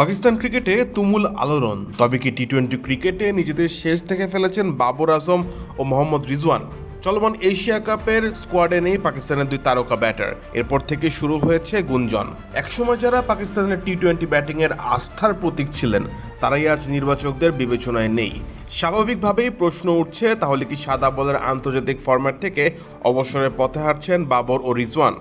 পাকিস্তান ক্রিকেটে তুমুল আলোড়ন। তবে কি টি টোয়েন্টি ক্রিকেটে নিজেদের শেষ থেকে ফেলেছেন বাবর আজম ও মোহাম্মদ রিজওয়ান? চলমান এশিয়া কাপের স্কোয়াডে নেই পাকিস্তানের দুই তারকা ব্যাটার। এরপর থেকে শুরু হয়েছে গুঞ্জন। একসময় যারা পাকিস্তানের টি টোয়েন্টি ব্যাটিংয়ের আস্থার প্রতীক ছিলেন, তারাই আজ নির্বাচকদের বিবেচনায় নেই। স্বাভাবিকভাবেই প্রশ্ন উঠছে, তাহলে কি সাদা বলের আন্তর্জাতিক ফরম্যাট থেকে অবসরের পথে হাঁটছেন বাবর ও রিজওয়ান?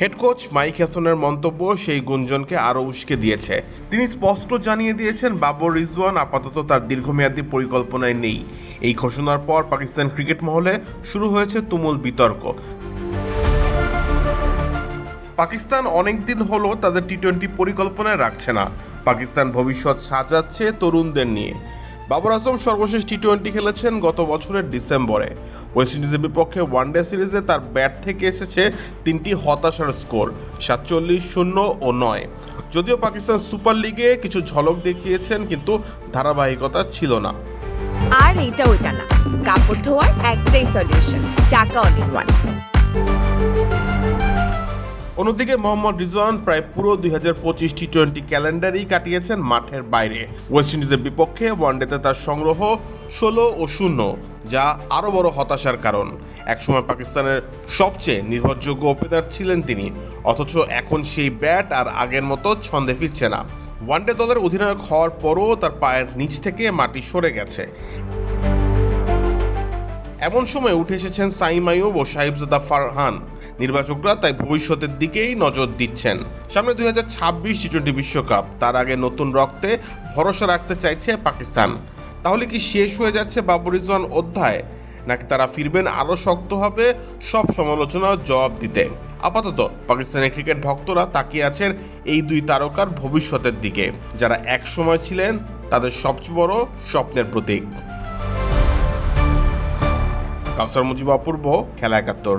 হেড কোচ মাইক হ্যাসনের মন্তব্য সেই গুঞ্জনকে আরও উস্কে দিয়েছে। তিনি স্পষ্ট জানিয়ে দিয়েছেন, বাবর রিজওয়ান আপাতত তার দীর্ঘমেয়াদী পরিকল্পনায় নেই। এই ঘোষণার পর পাকিস্তান ক্রিকেট মহলে শুরু হয়েছে তুমুল বিতর্ক। পাকিস্তান অনেকদিন হলো তাদের টি টোয়েন্টি পরিকল্পনায় রাখছে না। পাকিস্তান ভবিষ্যৎ সাজাচ্ছে তরুণদের নিয়ে। বাবর আজম সর্বশেষ টি টোয়েন্টি খেলেছেন গত বছরের ডিসেম্বরে। ওয়েস্ট ইন্ডিজের বিপক্ষে ওয়ানডে সিরিজে তার ব্যাট থেকে এসেছে তিনটি হতাশার স্কোর সাতচল্লিশ শূন্য ও নয়। যদিও পাকিস্তান সুপার লিগে কিছু ঝলক দেখিয়েছেন কিন্তু ধারাবাহিকতা ছিল না। আর এটা ওইটা না। কাপড় ধোয়ার একটাই সলিউশন চাকা অল ইন ওয়ান অন্যদিকে মোহাম্মদ রিজওয়ান প্রায় পুরো দুই হাজার পঁচিশ টি টোয়েন্টি ক্যালেন্ডারই কাটিয়েছেন মাঠের বাইরে। ওয়েস্ট ইন্ডিজের বিপক্ষে ওয়ানডেতে তার সংগ্রহ ষোলো ও শূন্য। যা আরও বড় হতাশার কারণ। একসময় পাকিস্তানের সবচেয়ে নির্ভরযোগ্য ওপেনার ছিলেন তিনি, অথচ এখন সেই ব্যাট আর আগের মতো ছন্দে ফিরছে না। ওয়ানডে দলের অধিনায়ক হওয়ার পরও তার পায়ের নিচ থেকে মাটি সরে গেছে। এমন সময় উঠে এসেছেন সাইম ও সাহিবজাদা ফারহান। নির্বাচকরা তাই ভবিষ্যতের দিকেই নজর দিচ্ছেন। সামনে দুই হাজার ছাব্বিশ টি টোয়েন্টি বিশ্বকাপ, তার আগে নতুন রক্তে ভরসা রাখতে চাইছে পাকিস্তান। তাহলে কি শেষ হয়ে যাচ্ছে বাবর রিজওয়ান অধ্যায়? নাকি তারা ফিরবেন আরও শক্তভাবে সব সমালোচনার জবাব দিতে। আপাতত পাকিস্তানের ক্রিকেট ভক্তরা তাকিয়ে আছেন এই দুই তারকার ভবিষ্যতের দিকে। যারা এক সময় ছিলেন, তাদের সবচেয়ে বড় স্বপ্নের প্রতীক। কাউসার মুজিব অপূর্ব, খেলা একাত্তর।